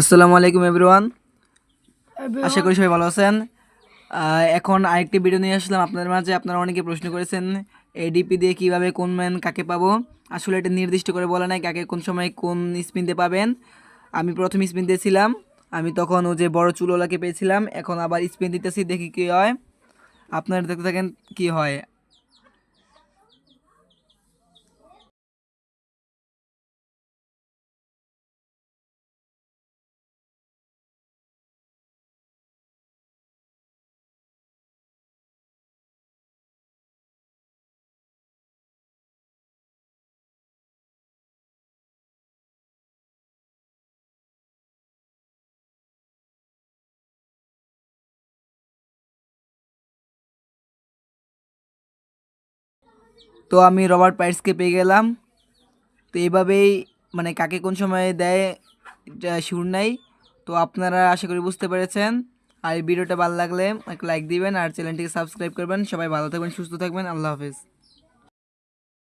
আসসালামু আলাইকুম এভরিওয়ান আশা করি সবাই ভালো আছেন। এখন আরেকটি ভিডিও নিয়ে আসলাম আপনাদের মাঝে। আপনারা অনেকে প্রশ্ন করেছেন এডিপি দিয়ে কীভাবে কোন ম্যান কাকে পাবো? আসলে এটা নির্দিষ্ট করে বলা নাই কাকে কোন সময় কোন স্পিন দিয়ে পাবেন। আমি প্রথম স্পিন দিয়েছিলাম। আমি তখন ও যে বড় চুলওয়ালাকে পেয়েছিলাম। এখন আবার স্পিন দিতেছি দেখি কী হয়। আপনারা দেখতে থাকেন কী হয়। তো আমি রবার্ট পাইটসকে পেয়ে গেলাম। তো এভাবেই মানে কাকে কোন সময়ে দেয় শিওর নাই। তো আপনারা আশা করি বুঝতে পেরেছেন। আর এই ভিডিওটা ভালো লাগলে একটা লাইক দিবেন আর চ্যানেলটিকে সাবস্ক্রাইব করবেন। সবাই ভালো থাকবেন, সুস্থ থাকবেন। আল্লাহ হাফেজ।